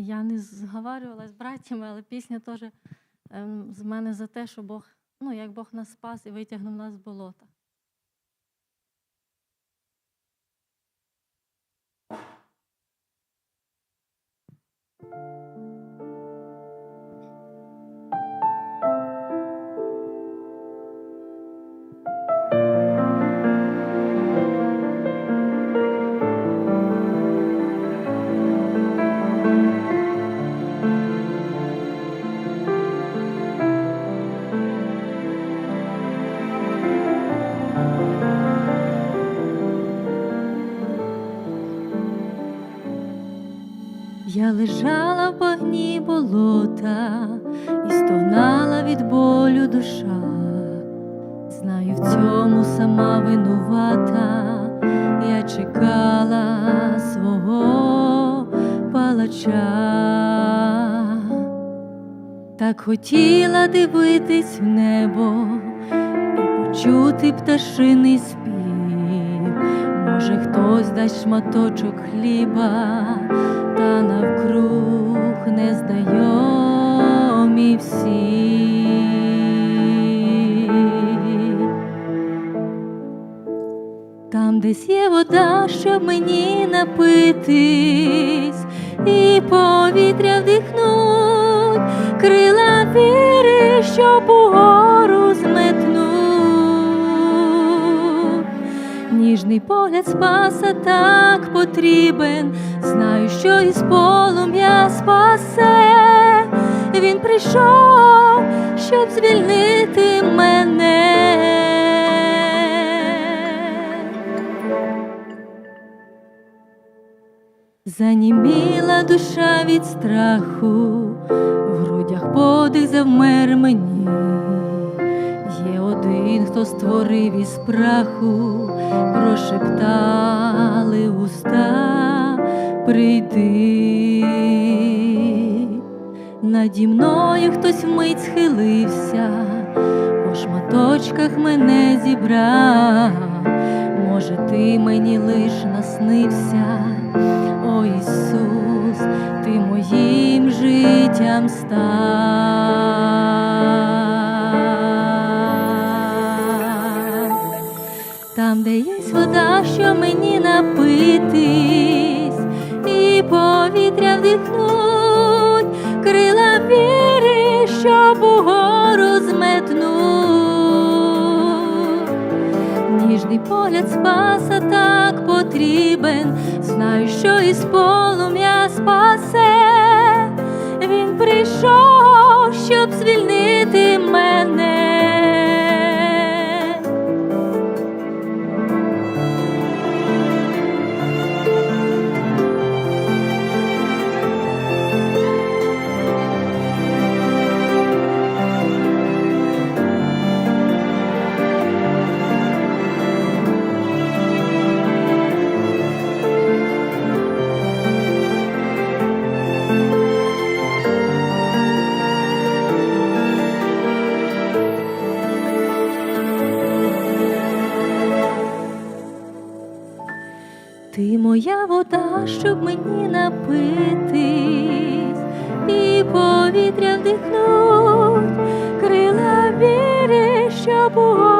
Я не зговарювалася з братями, але пісня теж ем, з мене за те, що Бог, ну як Бог нас спас і витягнув нас з болота. Я лежала в багні болота і стогнала від болю душа. Знаю, в цьому сама винувата, я чекала свого палача. Так хотіла дивитись в небо і почути пташиний спів. Може, хтось дасть шматочок хліба, та навкруг не незнайомі всі. Там десь є вода, щоб мені напитись, Ніжний погляд спаса так потрібен, знаю, що із полум'я спасе. Він прийшов, щоб звільнити мене. Заніміла душа від страху, в грудях подих завмер мені. Хто створив із праху, прошептали уста, прийди. Наді мною хтось вмить схилився, по шматочках мене зібрав. Може, ти мені лиш наснився, о Ісус, ти моїм життям став. Там, де є вода, що мені напитись, і повітря вдихнуть, крила віри, щоб угору зметнуть. Ніжний погляд спаса так потрібен, знаю, що із полум'я спасе. Він прийшов, щоб звільнити моя вода, щоб мені напитись, і повітря вдихнуть, крила віри, щоб у